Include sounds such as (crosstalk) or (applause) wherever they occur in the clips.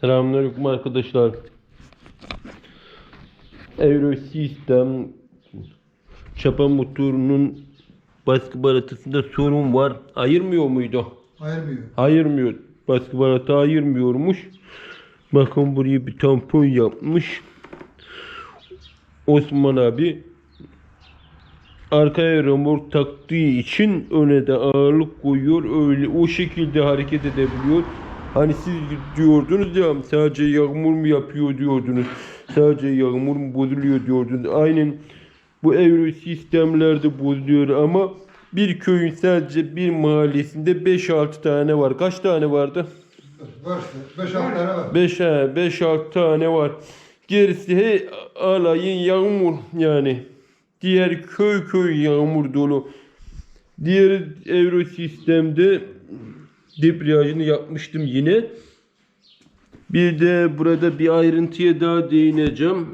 Selamünaleyküm arkadaşlar. Eurosystem çapa motorunun baskı balatısında sorun var. Ayırmıyor muydu? Ayırmıyor. Ayırmıyor. Baskı balatı ayırmıyormuş. Bakın buraya bir tampon yapmış. Osman abi arkaya remork taktığı için öne de ağırlık koyuyor. Öyle o şekilde hareket edebiliyor. Hani siz diyordunuz ya sadece yağmur mu yapıyor diyordunuz. Sadece yağmur mu bozuluyor diyordunuz. Aynen bu euro sistemlerde bozuluyor ama bir köyün sadece bir mahallesinde 5-6 tane var. Kaç tane vardı? Var işte. 5-6 tane var. 5 5 6 tane var. Gerisi he, alayın yağmur yani. Diğer köy köy yağmur dolu. Diğer euro sistemde debriyajını yapmıştım yine. Bir de burada bir ayrıntıya daha değineceğim.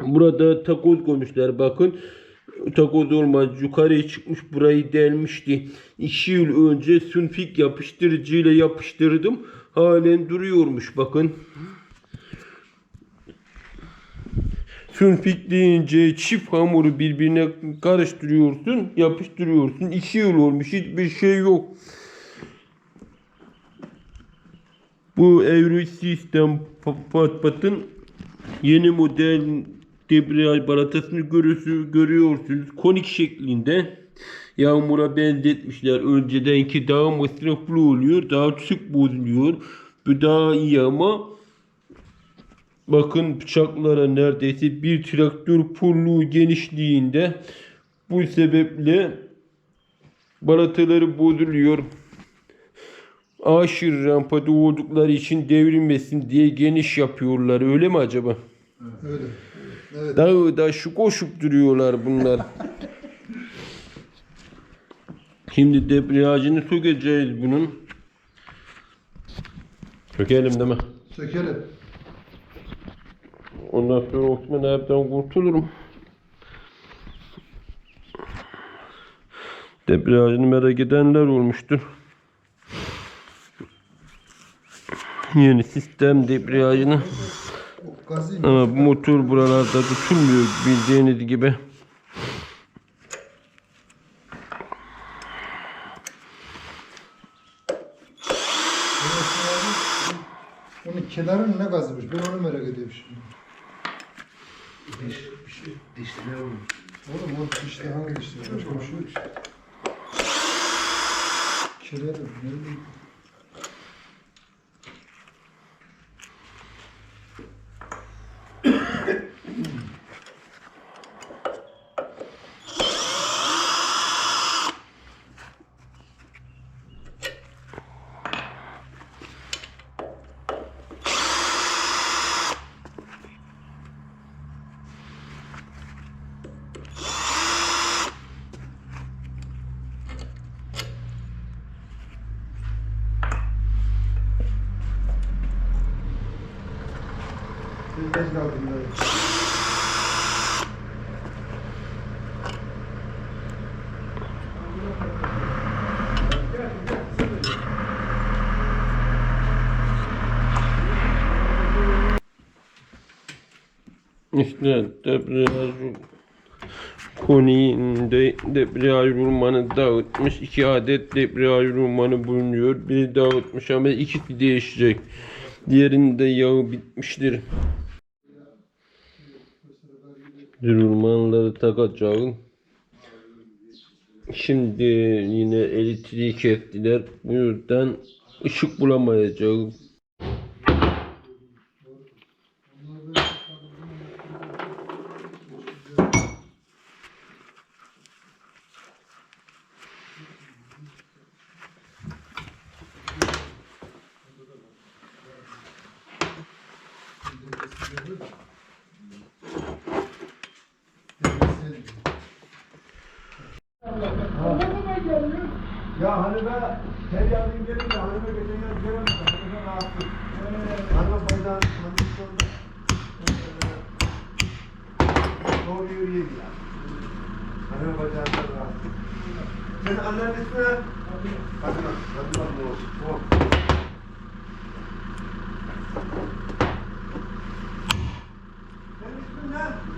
Burada takoz koymuşlar bakın. Takoz olmaz yukarıya çıkmış burayı delmişti. 2 yıl önce sünfik yapıştırıcıyla yapıştırdım. Halen duruyormuş bakın. Sünfik deyince çift hamuru birbirine karıştırıyorsun, yapıştırıyorsun. 2 yıl olmuş hiçbir şey yok. Bu Euro System Patpat'ın yeni model debriyaj balatasını görüyorsunuz, görüyorsunuz. Konik şeklinde yağmura benzetmişler. Öncedenki daha masraflı oluyor. Daha sık bozuluyor. Bu daha iyi ama bakın bıçaklara neredeyse bir traktör pulluğu genişliğinde bu sebeple balataları bozuluyor aşırı rampada oldukları için devrilmesin diye geniş yapıyorlar. Öyle mi acaba? Öyle. Evet. Dağı da şu koşup duruyorlar bunlar. Şimdi debriyajını sökeceğiz bunun. Sökelim değil mi? Sökelim. Ondan sonra Osman abiden kurtulurum. Debriyajını merak edenler olmuştur. Yeni sistem debriyajını ama bu motor buralarda tutulmuyor bildiğiniz gibi. Onun kenarı ne gazıymış? Ben onu merak ediyorum şimdi. Diş, bir şey, dişler olmuş. Oğlum o dişler hangi dişler? Başka bir şey yok. Keler mi? Ne. İşte debriyaj koniğinde debriyaj rulmanı dağıtmış. iki adet debriyaj rulmanı bulunuyor. Biri dağıtmış ama ikisi değişecek. Diğerinde yağı bitmiştir. Rulmanları takacağım. Şimdi yine elektriği kestiler. Bu yüzden ışık bulamayacağım. Ya Hanife her yardım gelin de Hanife geçen yer girememiş. Hanife rahatsız. Hanife faydan kondisyonda. Doğru yürüyeyim ya. Hanife bacağından rahatsız. Senin annenin ismi ne? Fatma. Fatma mı olsun? Tamam. Senin ismin ne?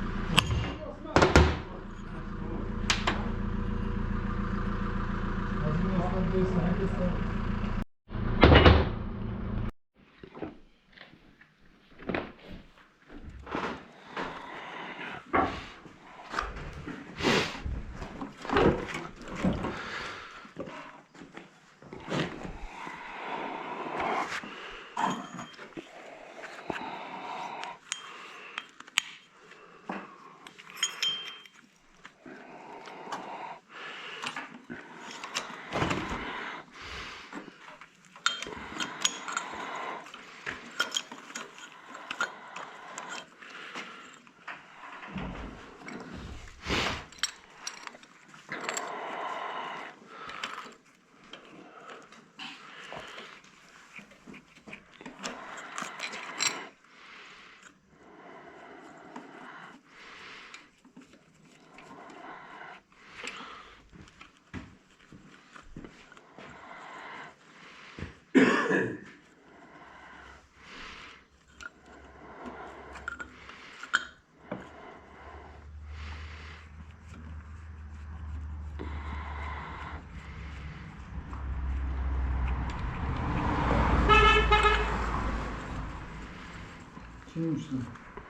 Şunun üstüne.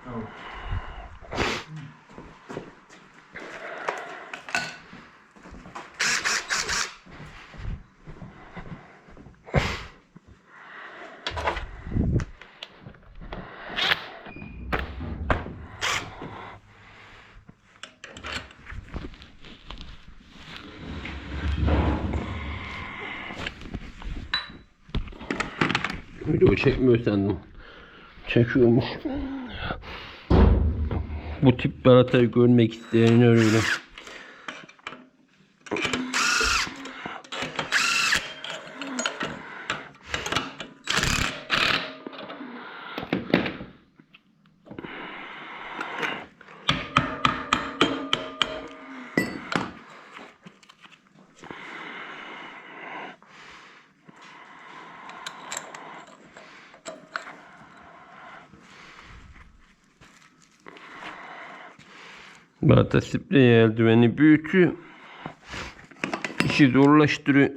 Tamam. Video çekmiyor sandım. Çekiyormuş. Bu tip baratayı görmek isteyen öyle. Barata sprey eldiveni büyütüyor. İşi zorlaştırıyor.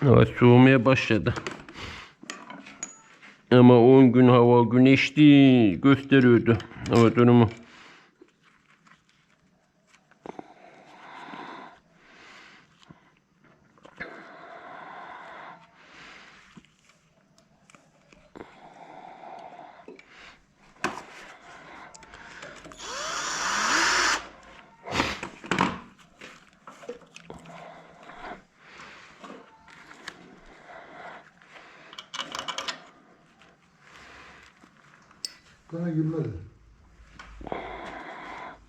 Hava soğumaya başladı. Ama 10 gün hava güneşli gösteriyordu hava durumu. Bana gülmedi.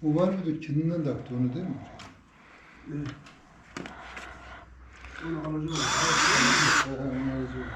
O var mıydı? Kendinden taktı onu değil mi? Onu alacağım. Onu alacağım.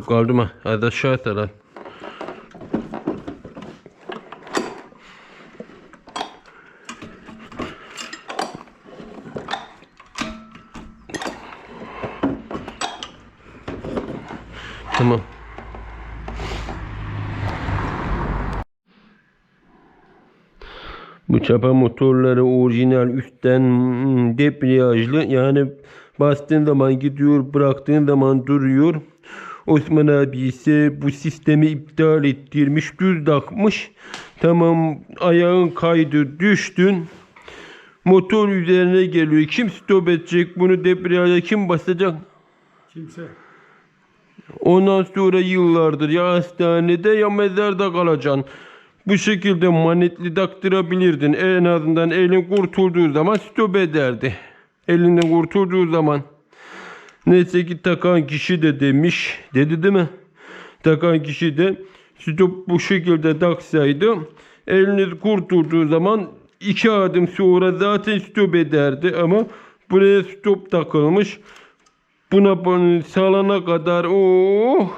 Çok kaldı mı? Hadi aşağı et lan. Tamam. Bu çapa motorları orijinal üstten debriyajlı yani bastığın zaman gidiyor bıraktığın zaman duruyor. Osman abi ise bu sistemi iptal ettirmiş düz takmış. Tamam ayağın kaydı düştün. Motor üzerine geliyor. Kim stop edecek bunu debriyaja kim basacak? Kimse. Ondan sonra yıllardır ya hastanede ya mezarda kalacaksın. Bu şekilde manetli taktırabilirdin. En azından elin kurtulduğu zaman stop ederdi. Elinden kurtulduğu zaman. Neyse ki takan kişi de demiş. Dedi değil mi? Takan kişi de stop bu şekilde taksaydı eliniz kurtulduğu zaman iki adım sonra zaten stop ederdi ama buraya stop takılmış. Buna salana kadar oh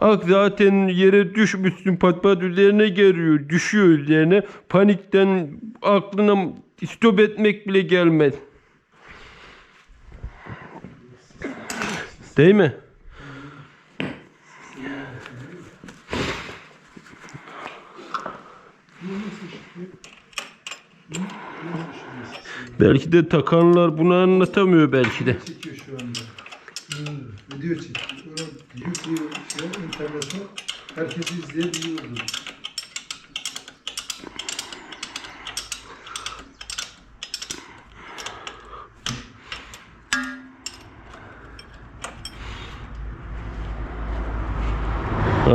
Ak zaten yere düşmüşsün pat pat üzerine geliyor düşüyor üzerine panikten aklına stop etmek bile gelmez. Değil mi? Belki de takanlar bunu anlatamıyor belki de. Çekiyor şu anda. Video çekiyor. Yüklüyor şey, internete. Herkes izleyebiliyordu.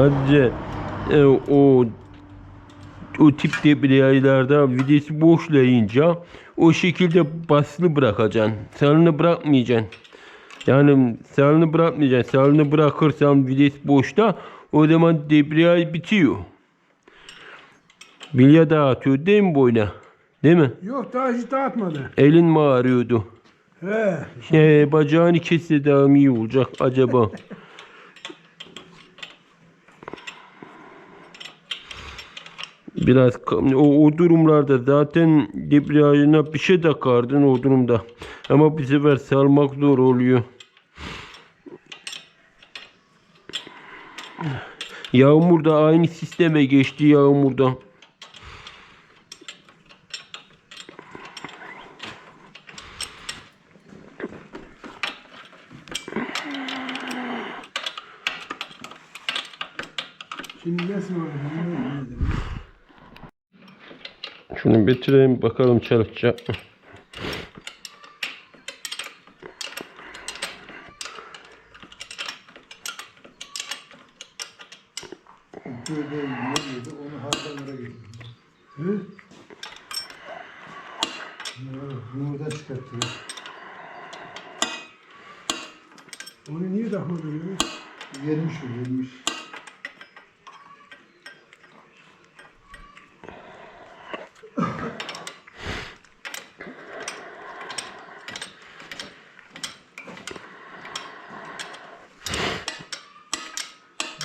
Hadi e, o o tip debriyajlarda videsi boşlayınca o şekilde basılı bırakacaksın. Salını bırakmayacaksın. Yani salını bırakmayacaksın. Salını bırakırsan vites boşta o zaman debriyaj bitiyor. Bilya dağıtıyor değil mi boyuna? Değil mi? Yok daha hiç dağıtmadı. Elin mi ağrıyordu? He. Şey, bacağını kesse daha mı iyi olacak acaba? (laughs) Biraz o, o durumlarda zaten debriyajına bir şey takardın o durumda. Ama bir sefer salmak zor oluyor. Yağmur da aynı sisteme geçti yağmurda. Şimdi nasıl oldu? bilmiyorum ne demek. Bitireyim bakalım. Hı? Buradan çıkarttı. Onu niye takmadın ya? Gelmiş o gelmiş.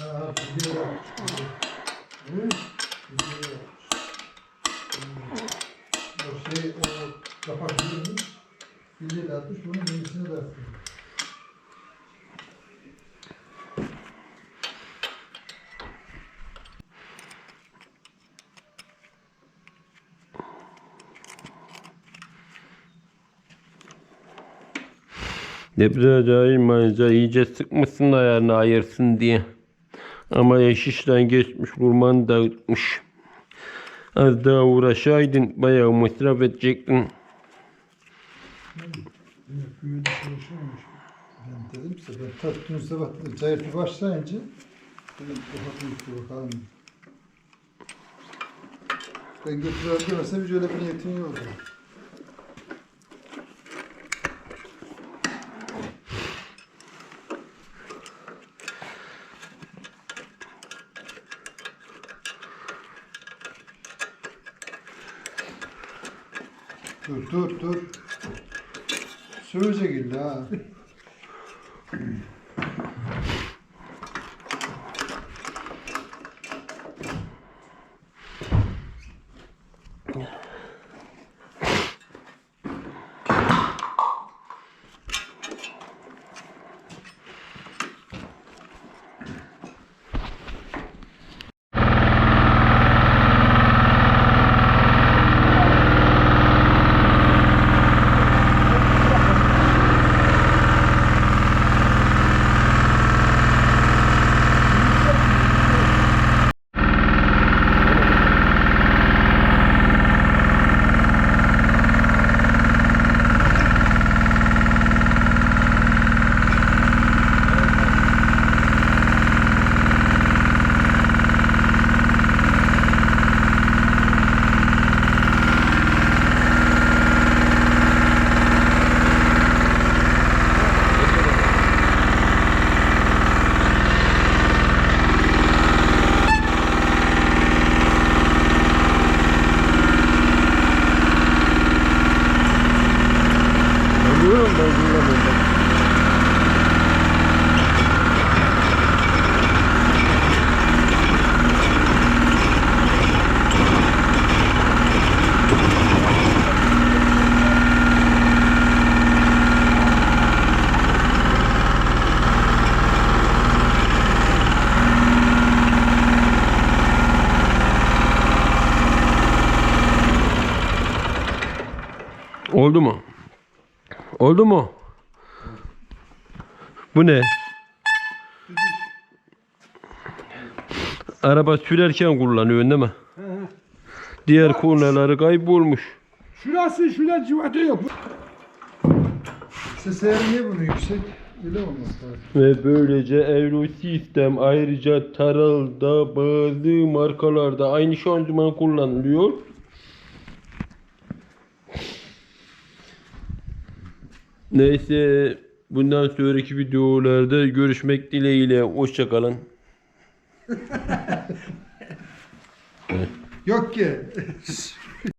Aa, gidiyor. Hı? O şey o kapak girmiş. Bilye de atmış. Bunun yenisini de atmış. Debriyaj ayırmayınca iyice sıkmışsın ayarını ayırsın diye. Ama iş işten geçmiş vurmanı dağıtmış. Az daha uğraşaydın bayağı masraf edecektin. Köyde çalışıyormuş. Ben dedim size ben taktığım sabah cayırtı başlayınca dedim kapatın üstü bakalım. Ben götürüyorum demesem hiç öyle bir niyetim yoktu. Sövecek illa ha. Oldu mu? Oldu mu? Bu ne? Araba sürerken kullanıyorsun değil mi? Diğer kornaları kaybolmuş. Şurası şurada civata yok. Ses ayarı niye bunu yüksek? Öyle olması lazım. Ve böylece Euro sistem ayrıca Taral'da bazı markalarda aynı şanzıman kullanılıyor. Neyse bundan sonraki videolarda görüşmek dileğiyle hoşçakalın. Yok ki. (laughs)